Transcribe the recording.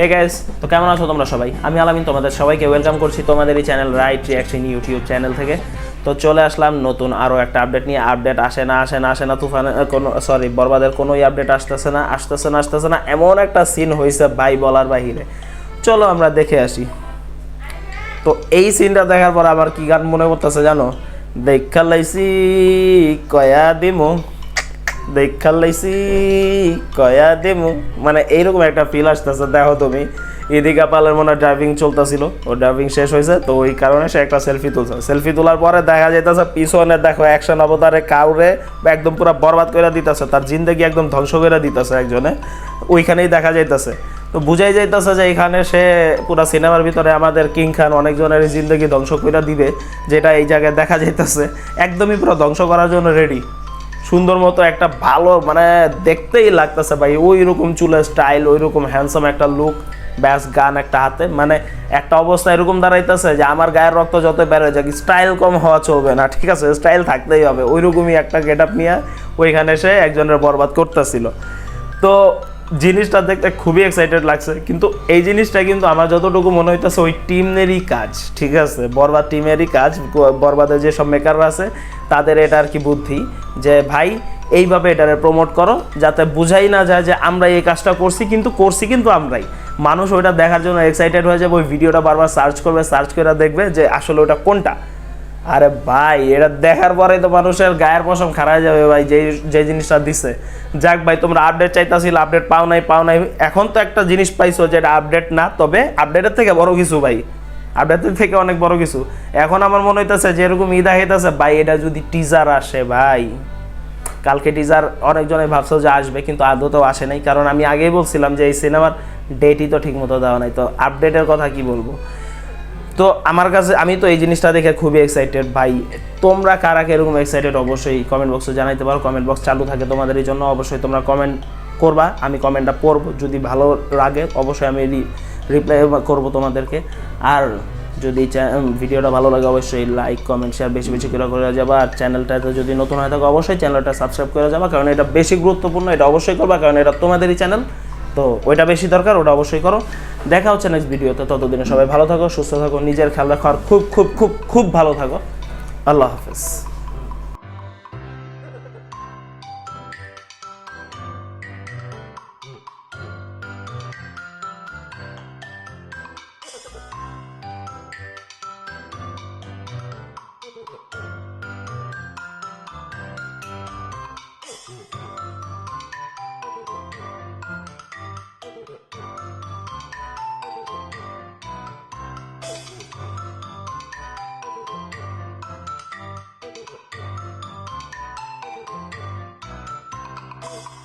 Hey guys তো কেমন আছো তোমরা সবাই? আমি আলামিন, তোমাদের সবাইকে ওয়েলকাম করছি তোমাদের এই channel Right Reaction YouTube channel থেকে। তো চলে আসলাম নতুন আরও একটা আপডেট নিয়ে। আপডেট আসে না আসে না আসে না, তুফান কোনো সরি বরবাদের কোনোই আপডেট আসতেছে না আসতেছে না আসতেছে না, এমন একটা সিন হয়েছে ভাই বলার বাহিরে। চলো আমরা দেখে আসি। তো এই সিনটা দেখার পর আমার কি গান মনে করতেছে জানো? দেখা লাইছি, কয়া দিমু। দেখা লাইছি, কয়া দিমু। মানে এইরকম একটা ফিল আসতেছে, দেখো তুমি। ইদিকা পালের মনে ড্রাইভিং চলতেছিল, ও ড্রাইভিং শেষ হয়েছে, তো ওই কারণে সে একটা সেলফি তুলছে। সেলফি তোলার পরে দেখা যাইতেছে, পিছনে দেখো অ্যাকশন অবতারে কাউরে একদম পুরো বরবাদ করে দিতেছে, তার জিন্দগি একদম ধ্বংস করে দিতেছে একজনে। ওইখানেই দেখা যাইতেছে। তো বুঝাই যাইতেছে যে এখানে সে পুরো সিনেমার ভিতরে আমাদের কিং খান অনেকজনের জিন্দগি ধ্বংস করে দিবে, যেটা এই জায়গায় দেখা যাইতেছে। একদমই পুরো ধ্বংস করার জন্য রেডি সুন্দর মতো একটা ভালো মানে দেখতেই লাগতেছে ভাই। ওই রকম চুলের স্টাইল ওই রকম হ্যান্ডসাম একটা লুক ব্যাস, গান একটা হাতে। মানে একটা অবস্থা এরকম দাঁড়াইতেছে যে আমার গায়ের রক্ত যত বেড়ে যাক স্টাইল কম হওয়া চলবে না, ঠিক আছে? স্টাইল থাকতেই হবে। ওই রকমই একটা গেট আপ নিয়ে ওইখানে এসে একজনের বরবাদ করতেছিল। তো জিনিসটা দেখতে খুবই এক্সাইটেড লাগছে। কিন্তু এই জিনিসটা কিন্তু আমার যতটুকু মনে হইতেছে, ওই টিমেরই কাজ, ঠিক আছে? বরবাদ টিমেরই কাজ বরবাদের যেসব মেকাররা আছে, তাদের এটা আর কি বুদ্ধি যে, ভাই, এইভাবে এটারে প্রমোট করো, যাতে বুঝাই না যায় যে আমরা এই কাজটা করছি, কিন্তু করছি কিন্তু আমরাই। মানুষ ওইটা দেখার জন্য এক্সাইটেড হয়ে যাবে, ওই ভিডিওটা বারবার সার্চ করবে সার্চ করে দেখবে যে আসলে ওটা কোনটা। আরে ভাই, এটা দেখার পরে তো মানুষের গায়ের পশম খারাপ যাবে ভাই যে যে জিনিসটা দিছে। যাক ভাই, তোমরা আপডেট চাইতাছিল আপডেট পাও নাই পাও নাই। এখন তো একটা জিনিস পাইছো যেটা আপডেট না, তবে আপডেটের থেকে বড় কিছু ভাই। আপডেটের থেকে অনেক বড় কিছু। এখন আমার মনে হইতেছে যেরকম ঈদা হইতেছে, ভাই, এটা যদি টিজার আসে ভাই। কালকে টিজার অনেকজনে ভাবছ যে আসবে, কিন্তু আদতেও আসে নাই। কারণ আমি আগেই বলছিলাম যে এই সিনেমার ডেটই তো ঠিকমতো দেওয়া নাই। তো আপডেটের কথা কি বলব? তো আমার কাছে, আমি তো এই জিনিসটা দেখে খুবই এক্সাইটেড ভাই। তোমরা কারা এরকম এক্সাইটেড অবশ্যই কমেন্ট বক্সে জানাইতে পারো। কমেন্ট বক্স চালু থাকে তোমাদের এই জন্য অবশ্যই তোমরা কমেন্ট করবা, আমি কমেন্টটা পড়ব। যদি ভালো লাগে, অবশ্যই আমি রিপ্লাই করব তোমাদেরকে। আর যদি ভিডিওটা ভালো লাগে, অবশ্যই লাইক কমেন্ট শেয়ার বেশি বেশি করে করে যাবা। আর চ্যানেলটাতে যদি নতুন হয়ে থাকো, অবশ্যই চ্যানেলটা সাবস্ক্রাইব করে যাবা। কারণ এটা বেশি গুরুত্বপূর্ণ, এটা অবশ্যই করবা। কারণ এটা তোমাদেরই চ্যানেল তো ওইটা বেশি দরকার, ওটা অবশ্যই করো। দেখা হচ্ছে নেক্সট ভিডিওতে, ততদিনে সবাই ভালো থাকো, সুস্থ থাকো, নিজের খেয়াল রাখো, আর খুব খুব খুব খুব ভালো থাকো। আল্লাহ হাফেজ। Oh.